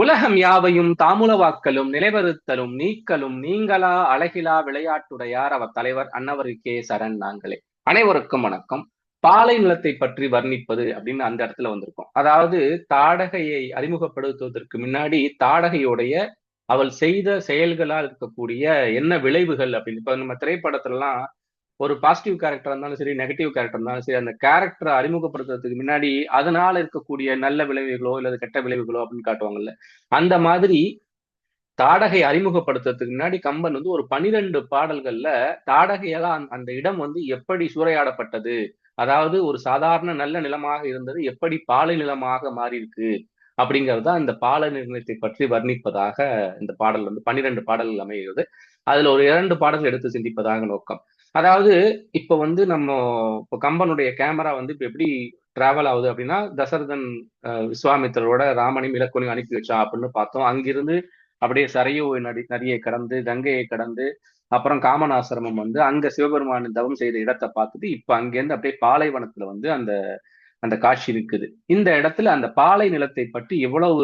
உலகம் யாவையும் தாமுலவாக்கலும் நிலைவருத்தலும் நீக்கலும் நீங்களா அழகிலா விளையாட்டுடையார் அவர் தலைவர் கே சரண் நாங்களே. அனைவருக்கும் வணக்கம். பாலை நிலத்தை பற்றி வர்ணிப்பது அப்படின்னு அந்த இடத்துல வந்திருக்கும். அதாவது தாடகையை அறிமுகப்படுத்துவதற்கு முன்னாடி தாடகையுடைய அவள் செய்த செயல்களால் இருக்கக்கூடிய என்ன விளைவுகள் அப்படின்னு. இப்ப நம்ம திரைப்படத்துலலாம் ஒரு பாசிட்டிவ் கேரக்டர் இருந்தாலும் சரி நெகட்டிவ் கேரக்டர் இருந்தாலும் சரி அந்த கேரக்டரை அறிமுகப்படுத்துறதுக்கு முன்னாடி அதனால இருக்கக்கூடிய நல்ல விளைவுகளோ இல்லது கெட்ட விளைவுகளோ அப்படின்னு காட்டுவாங்கல்ல. அந்த மாதிரி தாடகை அறிமுகப்படுத்துறதுக்கு முன்னாடி கம்பன் வந்து ஒரு பனிரெண்டு பாடல்கள்ல தாடகையெல்லாம் அந்த இடம் வந்து எப்படி சூறையாடப்பட்டது? அதாவது ஒரு சாதாரண நல்ல நிலமாக இருந்தது எப்படி பாலை நிலமாக மாறி இருக்கு அப்படிங்கிறது தான் இந்த பால நிர்ணயத்தை பற்றி வர்ணிப்பதாக இந்த பாடல் வந்து பன்னிரெண்டு பாடல்கள் அமைகிறது. அதுல ஒரு இரண்டு பாடல்கள் எடுத்து சிந்திப்பதாக நோக்கம். அதாவது இப்ப வந்து நம்ம இப்போ கம்பனுடைய கேமரா வந்து இப்ப எப்படி டிராவல் ஆகுது அப்படின்னா தசரதன் விஸ்வாமித்தரோட ராமனையும் இலக்குனையும் அனுப்பி வச்சா அப்படின்னு பார்த்தோம். அங்கிருந்து அப்படியே சரையோ நடி நதியை கடந்து கங்கையை கடந்து அப்புறம் காமனாசிரமம் வந்து அங்க சிவபெருமான் தவம் செய்த இடத்தை பார்த்துட்டு இப்ப அங்கேருந்து அப்படியே பாலைவனத்துல வந்து அந்த அந்த காட்சி இருக்குது இந்த இடத்துல அந்த பாலை நிலத்தை பற்றி எவ்வளவு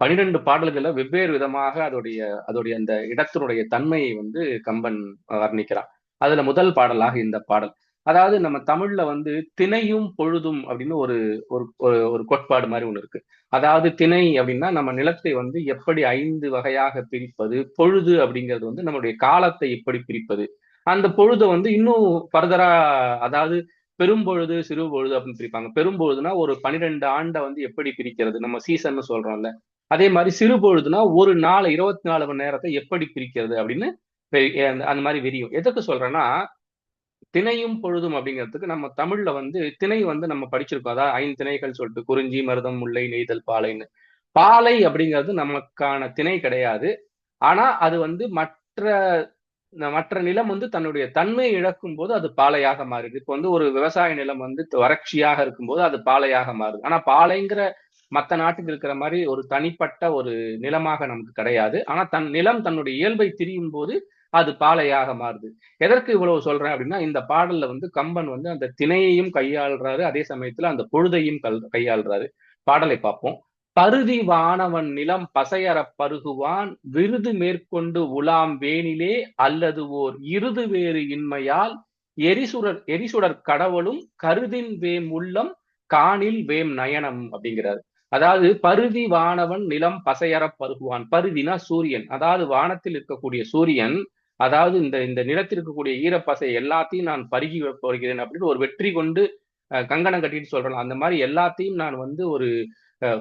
பனிரெண்டு பாடல்களை வெவ்வேறு விதமாக அதோடைய அதோடைய அந்த இடத்தினுடைய தன்மையை வந்து கம்பன் வர்ணிக்கிறான். அதுல முதல் பாடலாக இந்த பாடல். அதாவது நம்ம தமிழ்ல வந்து திணையும் பொழுதும் அப்படின்னு ஒரு ஒரு ஒரு கோட்பாடு மாதிரி ஒண்ணு இருக்கு. அதாவது திணை அப்படின்னா நம்ம நிலத்தை வந்து எப்படி ஐந்து வகையாக பிரிப்பது பொழுது அப்படிங்கிறது வந்து நம்மளுடைய காலத்தை எப்படி பிரிப்பது. அந்த பொழுதை வந்து இன்னும் ஃபர்தரா அதாவது பெரும்பொழுது சிறு பொழுது அப்படின்னு பிரிப்பாங்க. பெரும்பொழுதுனா ஒரு பனிரெண்டு ஆண்டை வந்து எப்படி பிரிக்கிறது? நம்ம சீசன் சொல்றோம்ல. அதே மாதிரி சிறு பொழுதுனா ஒரு நாள் இருபத்தி நாலு மணி நேரத்தை எப்படி பிரிக்கிறது அப்படின்னு அந்த மாதிரி விரியும் எதுக்கு சொல்றேன்னா திணையும் பொழுதும் அப்படிங்கிறதுக்கு நம்ம தமிழ்ல வந்து திணை வந்து நம்ம படிச்சிருக்கோம். அதாவது ஐந்து திணைகள் சொல்லிட்டு குறிஞ்சி மருதம் முல்லை நெய்தல் பாலைன்னு. பாலை அப்படிங்கிறது நமக்கான திணை கிடையாது. ஆனா அது வந்து மற்ற மற்ற நிலம் வந்து தன்னுடைய தன்மையை இழக்கும் போது அது பாலையாக மாறுது. இப்போ வந்து ஒரு விவசாய நிலம் வந்து வறட்சியாக இருக்கும்போது அது பாலையாக மாறுது. ஆனா பாலைங்கிற மற்ற நாட்டுக்கு இருக்கிற மாதிரி ஒரு தனிப்பட்ட ஒரு நிலமாக நமக்கு கிடையாது. ஆனா தன் நிலம் தன்னுடைய இயல்பை திரியும் போது அது பாலையாக மாறுது. எதற்கு இவ்வளவு சொல்றேன் அப்படின்னா இந்த பாடல்ல வந்து கம்பன் வந்து அந்த திணையையும் கையாளுறாரு. அதே சமயத்துல அந்த பொழுதையும் கையாளுறாரு. பாடலை பார்ப்போம். பருதி வானவன் நிலம் பசையற பருகுவான் விருது மேற்கொண்டு உலாம் வேணிலே அல்லது ஓர் இருது வேறு இன்மையால் எரிசுடர் எரிசுடர் கடவுளும் கருதின் வேம் உள்ளம் காணில் வேம் நயனம் அப்படிங்கிறாரு. அதாவது பருதி வானவன் நிலம் பசையற பருகுவான். பருதினா சூரியன். அதாவது வானத்தில் இருக்கக்கூடிய சூரியன் அதாவது இந்த இந்த நிலத்தில் இருக்கக்கூடிய ஈரப்பசை எல்லாத்தையும் நான் பருகி போகிறேன் அப்படின்னு ஒரு வெற்றி கொண்டு கங்கணம் கட்டிட்டு சொல்றேன். அந்த மாதிரி எல்லாத்தையும் நான் வந்து ஒரு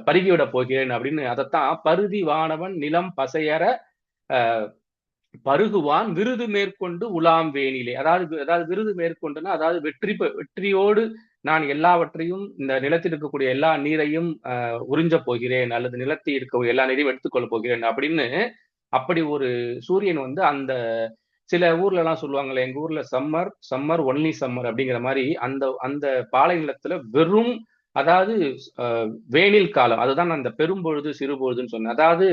பருகிவிட போகிறேன் அப்படின்னு. அதைத்தான் பருதி வானவன் நிலம் பசையற பருகுவான் விருது மேற்கொண்டு உலாம் வேணிலே அதாவது அதாவது விருது மேற்கொண்டுனா அதாவது வெற்றி வெற்றியோடு நான் எல்லாவற்றையும் இந்த நிலத்தில் இருக்கக்கூடிய எல்லா நீரையும் உறிஞ்ச போகிறேன் அல்லது நிலத்தில் இருக்க எல்லா நீரையும் எடுத்துக்கொள்ள போகிறேன் அப்படின்னு அப்படி ஒரு சூரியன் வந்து அந்த சில ஊர்ல எல்லாம் சொல்லுவாங்களே எங்க ஊர்ல சம்மர் சம்மர் ஒன்லி சம்மர் அப்படிங்கிற மாதிரி அந்த அந்த பாலை நிலத்துல வெறும் அதாவது வேனில் காலம் அதுதான் அந்த பெரும்பொழுது சிறுபொழுதுன்னு சொன்னேன். அதாவது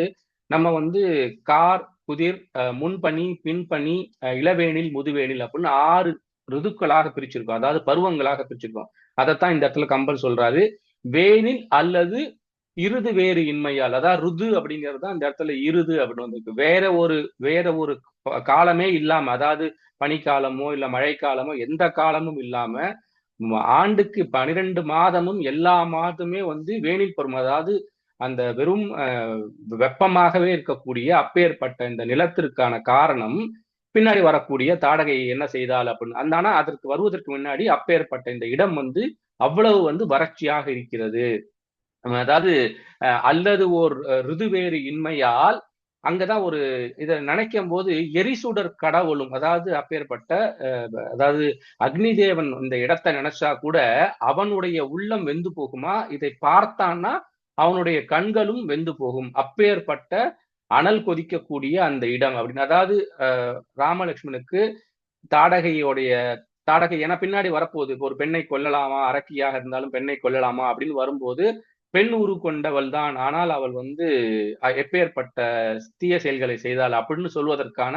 நம்ம வந்து கார் குதிர் முன்பனி பின்பனி இளவேனில் முதுவேனில் அப்படின்னு ஆறு ருதுக்களாக பிரிச்சிருக்கோம். அதாவது பருவங்களாக பிரிச்சிருக்கோம். அதைத்தான் இந்த இடத்துல கம்பல் சொல்றாரு. வேனில் அல்லது இருது வேறு இன்மையால். அதாவது ருது அப்படிங்கிறது தான் இந்த இடத்துல இருது அப்படின்னு வந்திருக்கு. வேற ஒரு வேற ஒரு காலமே இல்லாம அதாவது பனிக்காலமோ இல்ல மழைக்காலமோ எந்த காலமும் இல்லாம ஆண்டுக்கு பனிரெண்டு மாதமும் எல்லா மாதமே வந்து வேணில் பருவம் அதாவது அந்த வெறும் வெப்பமாகவே இருக்கக்கூடிய அப்பேற்பட்ட இந்த நிலத்திற்கான காரணம் பின்னாடி வரக்கூடிய தாடகை என்ன செய்தால் அப்படின்னு. அந்த ஆனால் அதற்கு வருவதற்கு முன்னாடி அப்பேற்பட்ட இந்த இடம் வந்து அவ்வளவு வந்து வறட்சியாக இருக்கிறது. அதாவது அல்லது ஓர் ருதுவேறு இன்மையால் அங்கதான் ஒரு இதை நினைக்கும் போது எரிசுடர் கடவுளும் அதாவது அப்பேற்பட்ட அதாவது அக்னி தேவன் இந்த இடத்தை நினைச்சா கூட அவனுடைய உள்ளம் வெந்து போகுமா? இதை பார்த்தான்னா அவனுடைய கண்களும் வெந்து போகும். அப்பேற்பட்ட அனல் கொதிக்கக்கூடிய அந்த இடம் அப்படின்னு. அதாவது ராமலட்சுமணுக்கு தாடகையோடைய தாடகை ஏன்னா பின்னாடி வரப்போகுது. ஒரு பெண்ணை கொல்லலாமா? அரக்கியாக இருந்தாலும் பெண்ணை கொல்லலாமா? அப்படின்னு வரும்போது பெண் உரு கொண்டவள் தான். ஆனால் அவள் வந்து எப்பேற்பட்ட தீய செயல்களை செய்தாள் அப்படின்னு சொல்வதற்கான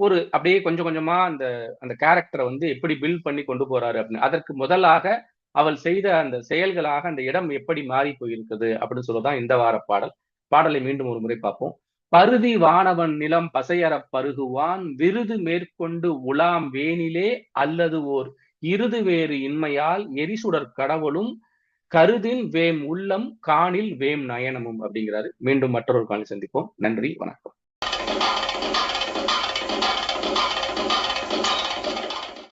ஒரு அப்படியே கொஞ்சம் கொஞ்சமா அந்த அந்த கேரக்டரை வந்து எப்படி பில்ட் பண்ணி கொண்டு போறாரு அப்படின்னு. அதற்கு முதலாக அவள் செய்த அந்த செயல்களாக அந்த இடம் எப்படி மாறி போயிருக்குது அப்படின்னு சொல்லதான் இந்த வார பாடல். பாடலை மீண்டும் ஒரு முறை பார்ப்போம். பருதி வானவன் நிலம் பசையறப் பருகுவான் விருது மேற்கொண்டு உலாம் வேனிலே அல்லது ஓர் இருது வேறு இன்மையால் எரிசுடர் கடவுளும் கருதின் வேம் உள்ளம் காணில் வேம் நயனமும் அப்படிங்கிறாரு. மீண்டும் மற்றொரு காலை சந்திப்போம். நன்றி வணக்கம்.